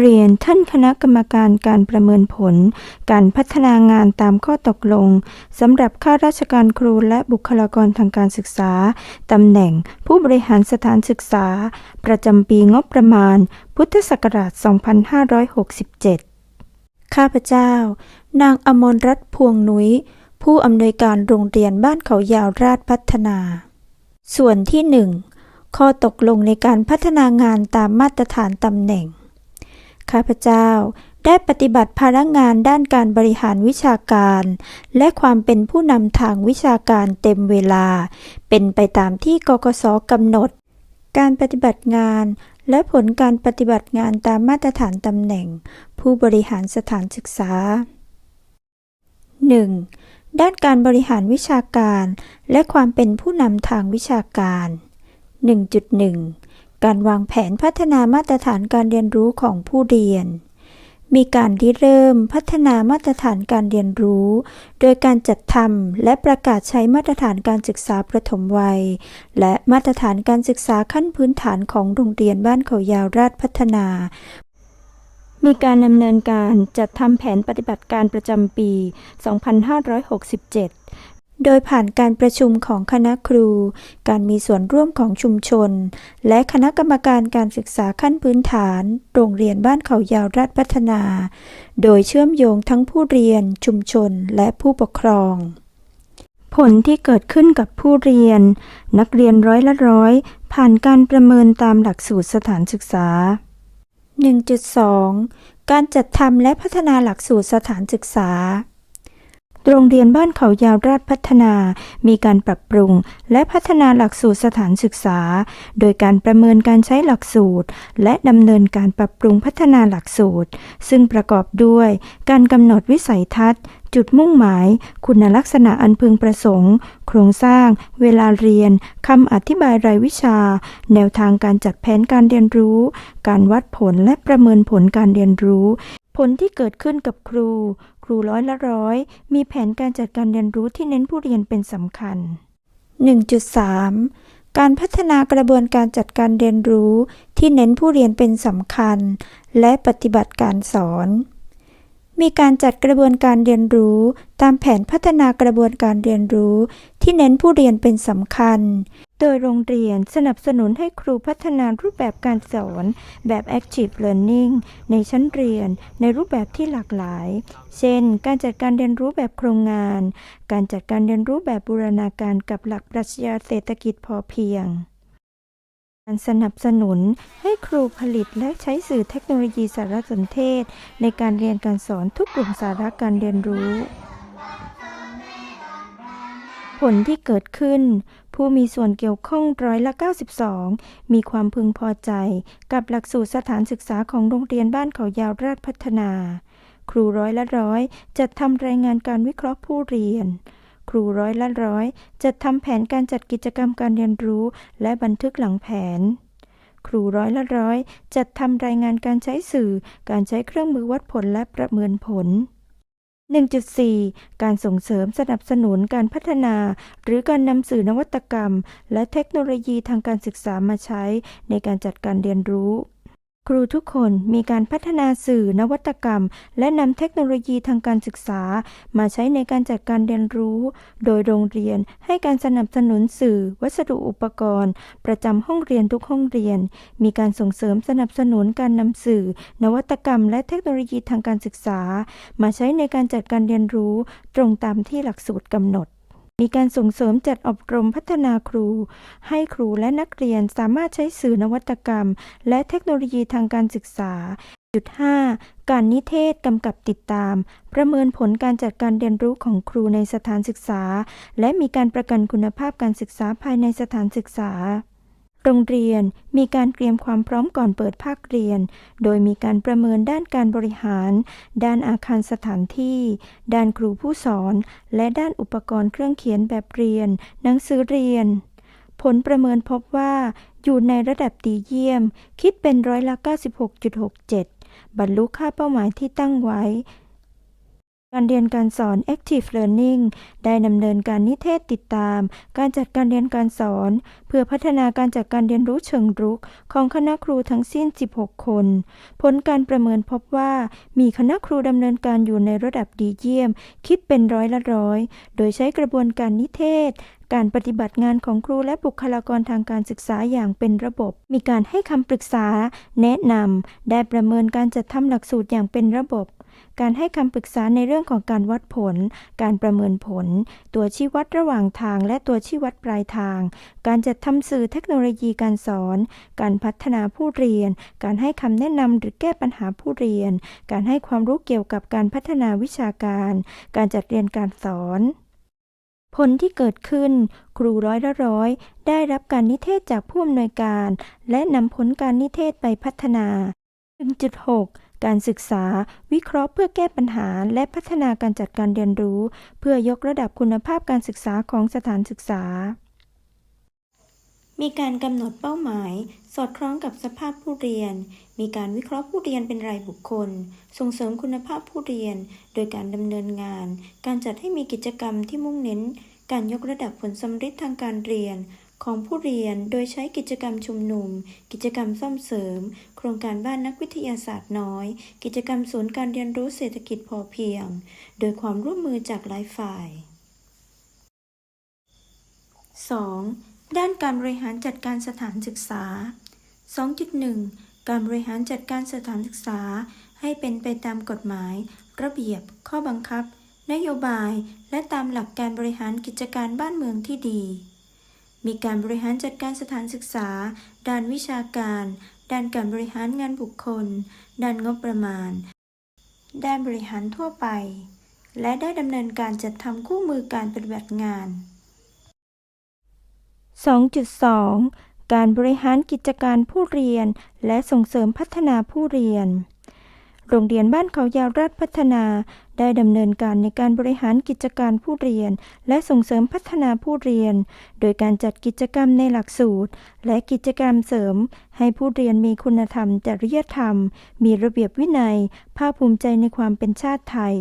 เรียนท่านคณะกรรมการการประเมินผล การพัฒนางานตามข้อตกลงสำหรับข้าราชการครูและบุคลากรทางการศึกษาตำแหน่งผู้บริหารสถานศึกษา ประจำปีงบประมาณ พุทธศักราช 2567 ข้าพเจ้า นางอมรรัตน์พวงนุ้ย ผู้อำนวยการโรงเรียนบ้านเขายาวราชพัฒนา ส่วนที่หนึ่งข้อตกลงในการพัฒนางานตามมาตรฐานตำแหน่ง ข้าพเจ้าได้ปฏิบัติภารงานด้านการบริหารวิชาการ และความเป็นผู้นำทางวิชาการเต็มเวลา เป็นไปตามที่กกสกำหนด การปฏิบัติงาน และผลการปฏิบัติงานตามมาตรฐานตำแหน่ง ผู้บริหารสถานศึกษา 1. ด้านการบริหารวิชาการ และความเป็นผู้นำทางวิชาการ 1.1 การวางแผนพัฒนามาตรฐานการเรียนรู้ของผู้เรียน มีการริเริ่มพัฒนามาตรฐานการเรียนรู้ โดยการจัดทำและประกาศใช้มาตรฐานการศึกษาประถมวัย และมาตรฐานการศึกษาขั้นพื้นฐานของโรงเรียนบ้านเขายาวราชพัฒนา มีการดำเนินการจัดทำแผนปฏิบัติการประจำปี 2567 โดยผ่านการประชุมของคณะครู การมีส่วนร่วมของชุมชน และคณะกรรมการการศึกษาขั้นพื้นฐาน โรงเรียนบ้านเขายาวราชพัฒนา โดยเชื่อมโยงทั้งผู้เรียน ชุมชน และผู้ปกครอง ผลที่เกิดขึ้นกับผู้เรียน นักเรียนร้อยละร้อย ผ่านการประเมินตามหลักสูตรสถานศึกษา 1.2 การจัดทำและพัฒนาหลักสูตรสถานศึกษา โรงเรียนบ้านเขายาวราชพัฒนา มีการปรับปรุง และพัฒนาหลักสูตรสถานศึกษา โดยการประเมินการใช้หลักสูตร และดำเนินการปรับปรุงพัฒนาหลักสูตร ซึ่งประกอบด้วย การกำหนดวิสัยทัศน์ จุดมุ่งหมาย คุณลักษณะอันพึงประสงค์ โครงสร้าง เวลาเรียนคำอธิบายรายวิชา แนวทางการจัดแผนการเรียนรู้ การวัดผลและประเมินผลการเรียนรู้ ผลที่เกิดขึ้นกับครู ครูร้อยละร้อย มีแผนการจัดการเรียนรู้ที่เน้นผู้เรียนเป็นสำคัญ 1.3 การพัฒนากระบวนการจัดการเรียนรู้ที่เน้นผู้เรียนเป็นสำคัญ และปฏิบัติการสอน มีการจัดกระบวนการเรียนรู้ ตามแผนพัฒนากระบวนการเรียนรู้ ที่เน้นผู้เรียนเป็นสำคัญ โดยโรงเรียนสนับสนุนให้ครูพัฒนารูปแบบการสอนแบบ Active Learning ในชั้นเรียนในรูปแบบที่หลากหลาย เช่น การจัดการเรียนรู้แบบโครงงาน การจัดการเรียนรู้แบบบูรณาการกับหลักปรัชญาเศรษฐกิจพอเพียง การสนับสนุนให้ครูผลิตและใช้สื่อเทคโนโลยีสารสนเทศ ในการเรียนการสอนทุกกลุ่มสาระการเรียนรู้ ผลที่เกิดขึ้น ผู้มีส่วนเกี่ยวข้องร้อยละ 92 มีความพึงพอใจกับหลักสูตรสถานศึกษาของโรงเรียนบ้านเขายาวราชพัฒนา ครูร้อยละร้อยจัดทำรายงานการวิเคราะห์ผู้เรียน ครูร้อยละร้อยจัดทำแผนการจัดกิจกรรมการเรียนรู้ และบันทึกหลังแผน ครูร้อยละร้อยจัดทำรายงานการใช้สื่อ การใช้เครื่องมือวัดผลและประเมินผล 1.4 การส่งเสริมสนับสนุนการพัฒนา หรือการนำสื่อนวัตกรรม และเทคโนโลยีทางการศึกษามาใช้ในการจัดการเรียนรู้ ครูทุกคนมีการพัฒนาสื่อนวัตกรรม และนำเทคโนโลยีทางการศึกษา มาใช้ในการจัดการเรียนรู้ โดยโรงเรียนให้การสนับสนุนสื่อ วัสดุอุปกรณ์ ประจำห้องเรียนทุกห้องเรียน มีการส่งเสริมสนับสนุนการนำสื่อ นวัตกรรม และเทคโนโลยีทางการศึกษา มาใช้ในการจัดการเรียนรู้ ตรงตามที่หลักสูตรกำหนด มีการส่งเสริมจัดอบรมพัฒนาครู ให้ครูและนักเรียนสามารถใช้สื่อนวัตกรรม และเทคโนโลยีทางการศึกษา จุด 5 การนิเทศกำกับติดตาม ประเมินผลการจัดการเรียนรู้ของครูในสถานศึกษา และมีการประกันคุณภาพการศึกษาภายในสถานศึกษา โรงเรียนมีการเตรียมความพร้อมก่อนเปิดภาคเรียน โดยมีการประเมินด้านการบริหาร ด้านอาคารสถานที่ ด้านครูผู้สอน และด้านอุปกรณ์เครื่องเขียนแบบเรียน หนังสือเรียน ผลประเมินพบว่า อยู่ในระดับดีเยี่ยม คิดเป็นร้อยละ 96.67 บรรลุค่าเป้าหมายที่ตั้งไว้ การเรียนการสอน Active Learning ได้ดำเนินการนิเทศติดตาม การจัดการเรียนการสอน เพื่อพัฒนาการจัดการเรียนรู้เชิงรุก ของคณะครูทั้งสิ้น 16 คน ผลการประเมินพบว่า มีคณะครูดำเนินการอยู่ในระดับดีเยี่ยม คิดเป็นร้อยละร้อย โดยใช้กระบวนการนิเทศการปฏิบัติงานของครูและบุคลากรทางการศึกษาอย่างเป็นระบบ มีการให้คำปรึกษา แนะนำ ได้ประเมินการจัดทำหลักสูตรอย่างเป็นระบบ การให้คำปรึกษาในเรื่องของการวัดผล การประเมินผล ตัวชี้วัดระหว่างทาง และตัวชี้วัดปลายทาง การจัดทำสื่อเทคโนโลยีการสอน การพัฒนาผู้เรียน การให้คำแนะนำหรือแก้ปัญหาผู้เรียน การให้ความรู้เกี่ยวกับการพัฒนาวิชาการ การจัดเรียนการสอน ผลที่เกิดขึ้น ครูร้อยละร้อยได้รับการนิเทศจากผู้อำนวยการ และนำผลการนิเทศไปพัฒนา1.6 การศึกษา วิเคราะห์เพื่อแก้ปัญหา และพัฒนาการจัดการเรียนรู้ เพื่อยกระดับคุณภาพการศึกษาของสถานศึกษา มีการกำหนดเป้าหมาย สอดคล้องกับสภาพผู้เรียน มีการวิเคราะห์ผู้เรียนเป็นรายบุคคล ส่งเสริมคุณภาพผู้เรียน โดยการดำเนินงาน การจัดให้มีกิจกรรมที่มุ่งเน้น การยกระดับผลสำฤทธิ์ทางการเรียน ของผู้เรียนโดยใช้กิจกรรมชุมนุม กิจกรรมซ่อมเสริม โครงการบ้านนักวิทยาศาสตร์น้อย กิจกรรมศูนย์การเรียนรู้เศรษฐกิจพอเพียง โดยความร่วมมือจากหลายฝ่าย 2. ด้านการบริหารจัดการสถานศึกษา 2.1 การบริหารจัดการสถานศึกษา ให้เป็นไปตามกฎหมาย ระเบียบ ข้อบังคับ นโยบาย และตามหลักการบริหารกิจการบ้านเมืองที่ดี มีการบริหารจัดการสถานศึกษา ด้านวิชาการ ด้านการบริหารงานบุคคล ด้านงบประมาณ ด้านบริหารทั่วไป และได้ดำเนินการจัดทำคู่มือการปฏิบัติงาน 2.2 การบริหารกิจการผู้เรียน และส่งเสริมพัฒนาผู้เรียน โรงเรียนบ้านเขายาวราชพัฒนา ได้ดำเนินการในการบริหารกิจการผู้เรียน และส่งเสริมพัฒนาผู้เรียน โดยการจัดกิจกรรมในหลักสูตร และกิจกรรมเสริม ให้ผู้เรียนมีคุณธรรมจริยธรรม มีระเบียบวินัย ภาคภูมิใจในความเป็นชาติไทย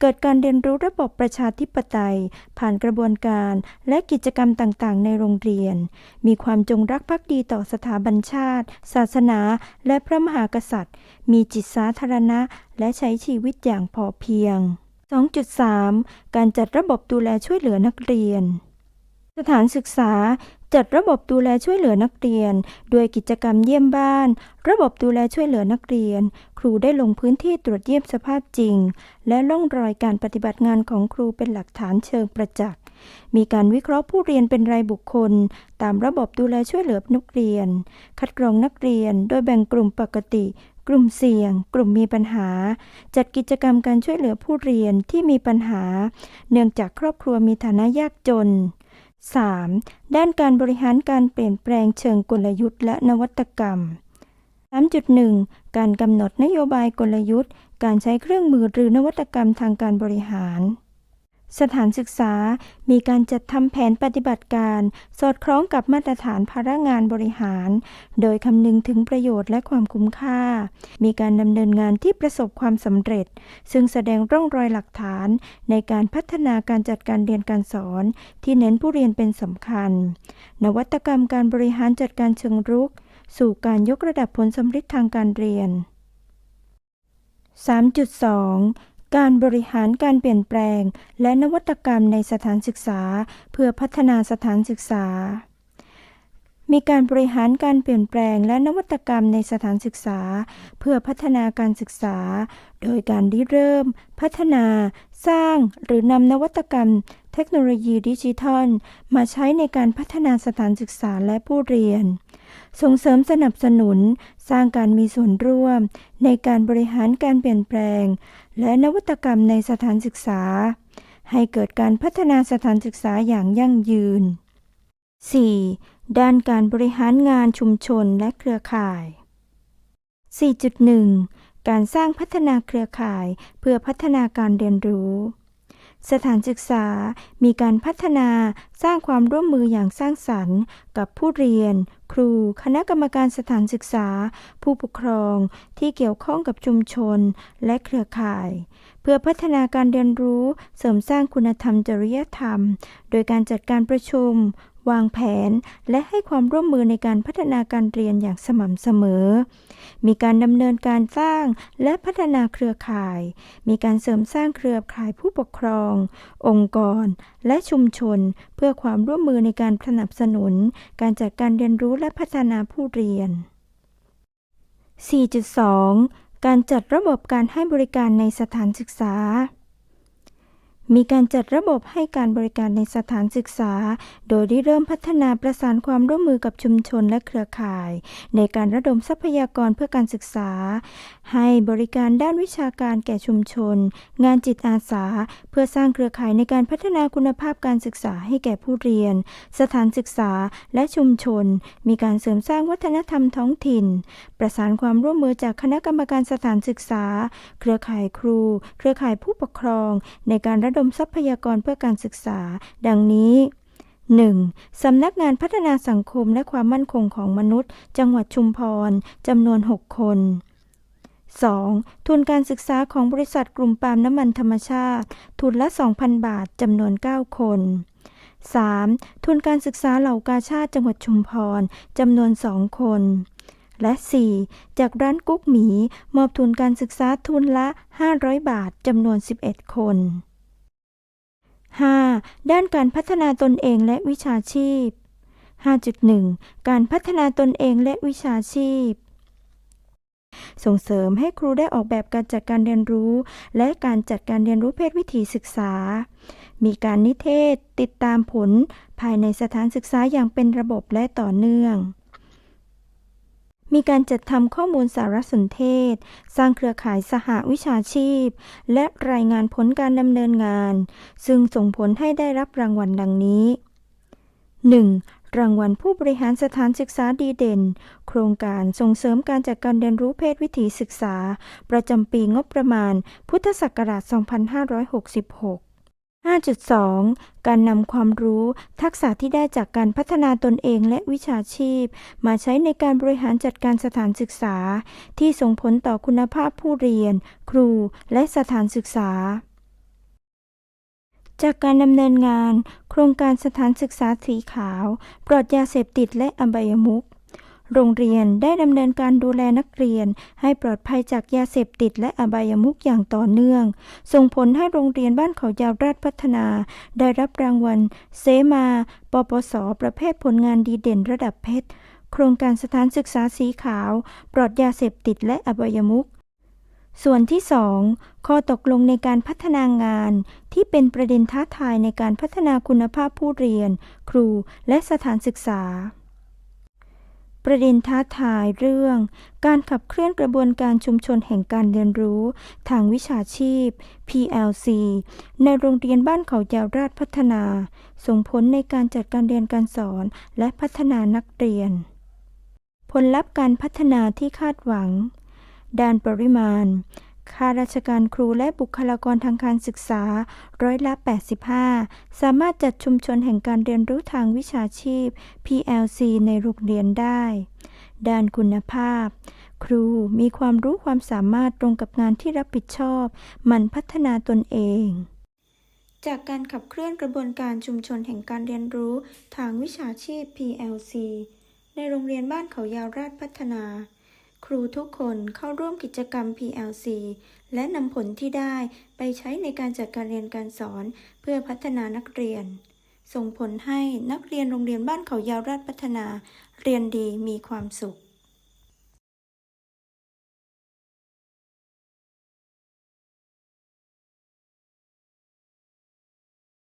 เกิดการเรียนรู้ระบบประชาธิปไตย ผ่านกระบวนการและกิจกรรมต่างๆ ในโรงเรียน มีความจงรักภักดีต่อสถาบันชาติ ศาสนา และพระมหากษัตริย์ มีจิตสาธารณะ และใช้ชีวิตอย่างพอเพียง 2.3 การจัดระบบดูแลช่วยเหลือนักเรียนสถานศึกษา จัดระบบดูแลช่วยเหลือนักเรียน โดยกิจกรรมเยี่ยมบ้าน ระบบดูแลช่วยเหลือนักเรียน ครูได้ลงพื้นที่ตรวจเยี่ยมสภาพจริง และล่องรอยการปฏิบัติงานของครูเป็นหลักฐานเชิงประจักษ์มีการวิเคราะห์ผู้เรียนเป็นรายบุคคล ตามระบบดูแลช่วยเหลือนักเรียน คัดกรองนักเรียน โดยแบ่งกลุ่มปกติ กลุ่มเสี่ยง กลุ่มมีปัญหา จัดกิจกรรมการช่วยเหลือผู้เรียนที่มีปัญหา เนื่องจากครอบครัวมีฐานะยากจน 3. ด้านการบริหารการเปลี่ยนแปลงเชิงกลยุทธ์และนวัตกรรม 3.1 การกำหนดนโยบายกลยุทธ์ การใช้เครื่องมือหรือนวัตกรรมทางการบริหาร สถานศึกษามีการจัดทำแผนปฏิบัติการ สอดคล้องกับมาตรฐานภาระงานบริหาร โดยคำนึงถึงประโยชน์และความคุ้มค่า มีการดำเนินงานที่ประสบความสำเร็จ ซึ่งแสดงร่องรอยหลักฐานในการพัฒนาการจัดการเรียนการสอน ที่เน้นผู้เรียนเป็นสำคัญ นวัตกรรมการบริหารจัดการเชิงรุก สู่การยกระดับผลสำฤทธิ์ทางการเรียน 3.2 การบริหารการเปลี่ยนแปลง และนวัตกรรมในสถานศึกษา เพื่อพัฒนาสถานศึกษา มีการบริหารการเปลี่ยนแปลง และนวัตกรรมในสถานศึกษา เพื่อพัฒนาการศึกษา โดยการริเริ่ม พัฒนา สร้าง หรือนำนวัตกรรม ทคโนโลยีดิจิทัล มาใช้ในการพัฒนาสถานศึกษาและผู้เรียน ส่งเสริมสนับสนุน สร้างการมีส่วนร่วม ในการบริหารการเปลี่ยนแปลง และนวัตกรรมในสถานศึกษา ให้เกิดการพัฒนาสถานศึกษาอย่างยั่งยืน 4. ด้านการบริหารงานชุมชนและเครือข่าย 4.1 การสร้างพัฒนาเครือข่ายเพื่อพัฒนาการเรียนรู้ สถานศึกษามีการพัฒนาสร้างความร่วมมืออย่างสร้างสรรค์ กับผู้เรียน ครู คณะกรรมการสถานศึกษา ผู้ปกครองที่เกี่ยวข้องกับชุมชน และเครือข่าย เพื่อพัฒนาการเรียนรู้เสริมสร้างคุณธรรมจริยธรรม โดยการจัดการประชุม วางแผน และให้ความร่วมมือในการพัฒนาการเรียนอย่างสม่ำเสมอ มีการดำเนินการสร้างและพัฒนาเครือข่าย มีการเสริมสร้างเครือข่ายผู้ปกครอง องค์กร และชุมชน เพื่อความร่วมมือในการสนับสนุน การจัดการเรียนรู้และพัฒนาผู้เรียน 4.2 การจัดระบบการให้บริการในสถานศึกษา มีการจัดระบบให้การบริการในสถานศึกษา โดยได้เริ่มพัฒนาประสานความร่วมมือกับชุมชนและเครือข่าย ในการระดมทรัพยากรเพื่อการศึกษา ให้บริการด้านวิชาการแก่ชุมชน งานจิตอาสา เพื่อสร้างเครือข่ายในการพัฒนาคุณภาพการศึกษาให้แก่ผู้เรียน สถานศึกษาและชุมชน มีการเสริมสร้างวัฒนธรรมท้องถิ่น ประสานความร่วมมือจากคณะกรรมการสถานศึกษา เครือข่ายครู เครือข่ายผู้ปกครอง ในการระดมทรัพยากรเพื่อการศึกษา ดังนี้ 1. สำนักงานพัฒนาสังคมและความมั่นคงของมนุษย์ จังหวัดชุมพรจำนวน 6 คน 2. ทุนการศึกษาของบริษัทกลุ่มปาล์มน้ำมันธรรมชาติ ทุนละ 2,000 บาทจำนวน 9 คน 3. ทุนการศึกษาเหล่ากาชาติจังหวัดชุมพรจำนวน 2 คน และ 4. จากร้านกุ๊กหมี มอบทุนการศึกษาทุนละ 500 บาทจำนวน 11 คน 5. ด้านการพัฒนาตนเองและวิชาชีพ 5.1 การพัฒนาตนเองและวิชาชีพ ส่งเสริมให้ครูได้ออกแบบการจัดการเรียนรู้ และการจัดการเรียนรู้เพศวิถีศึกษา มีการนิเทศ ติดตามผล ภายในสถานศึกษาอย่างเป็นระบบและต่อเนื่องมีการจัดทำข้อมูลสารสนเทศ สร้างเครือข่ายสหวิชาชีพ และรายงานผลการดำเนินงาน ซึ่งส่งผลให้ได้รับรางวัลดังนี้ 1. รางวัลผู้บริหารสถานศึกษาดีเด่น โครงการส่งเสริมการจัดการเรียนรู้เพศวิถีศึกษา ประจำปีงบประมาณ พุทธศักราช 2566 5.2 การนำความรู้ ทักษะที่ได้จากการพัฒนาตนเองและวิชาชีพ มาใช้ในการบริหารจัดการสถานศึกษา ที่ส่งผลต่อคุณภาพผู้เรียน ครู และสถานศึกษาจากการดำเนินงาน รงการสถานศึกษาสีขาว ปลอดยาเสพติดและอบายมุขโรงเรียนได้ดำเนินการดูแลนักเรียน ให้ปลอดภัยจากยาเสพติดและอบายมุขอย่างต่อเนื่อง ส่งผลให้โรงเรียนบ้านเขายาวราชพัฒนา ได้รับรางวัลเสมา ปปส ประเภทผลงานดีเด่นระดับเพชร โครงการสถานศึกษาสีขาว ปลอดยาเสพติดและอบายมุข ส่วนที่ 2 ข้อตกลงในการพัฒนางาน ที่เป็นประเด็นท้าทายในการพัฒนาคุณภาพผู้เรียน ครูและสถานศึกษา ประเด็นท้าทายเรื่อง การขับเคลื่อนกระบวนการชุมชนแห่งการเรียนรู้ ทางวิชาชีพ PLC ในโรงเรียนบ้านเขายาวราชพัฒนา ส่งผลในการจัดการเรียนการสอนและพัฒนานักเรียน ผลลัพธ์การพัฒนาที่คาดหวัง ด้านปริมาณข้าราชการครูและบุคลากรทางการศึกษาร้อยละ 85 สามารถจัดชุมชนแห่งการเรียนรู้ทางวิชาชีพ PLC ในโรงเรียนได้ ด้านคุณภาพ ครูมีความรู้ความสามารถตรงกับงานที่รับผิดชอบ มันพัฒนาตนเอง จากการขับเคลื่อนกระบวนการชุมชนแห่งการเรียนรู้ทางวิชาชีพ PLC ในโรงเรียนบ้านเขายาวราชพัฒนา ครูทุกคนเข้าร่วมกิจกรรม PLC และนำผลที่ได้ไปใช้ในการจัดการเรียนการสอนเพื่อพัฒนานักเรียน ส่งผลให้นักเรียนโรงเรียนบ้านเขายาวราชพัฒนา เรียนดีมีความสุข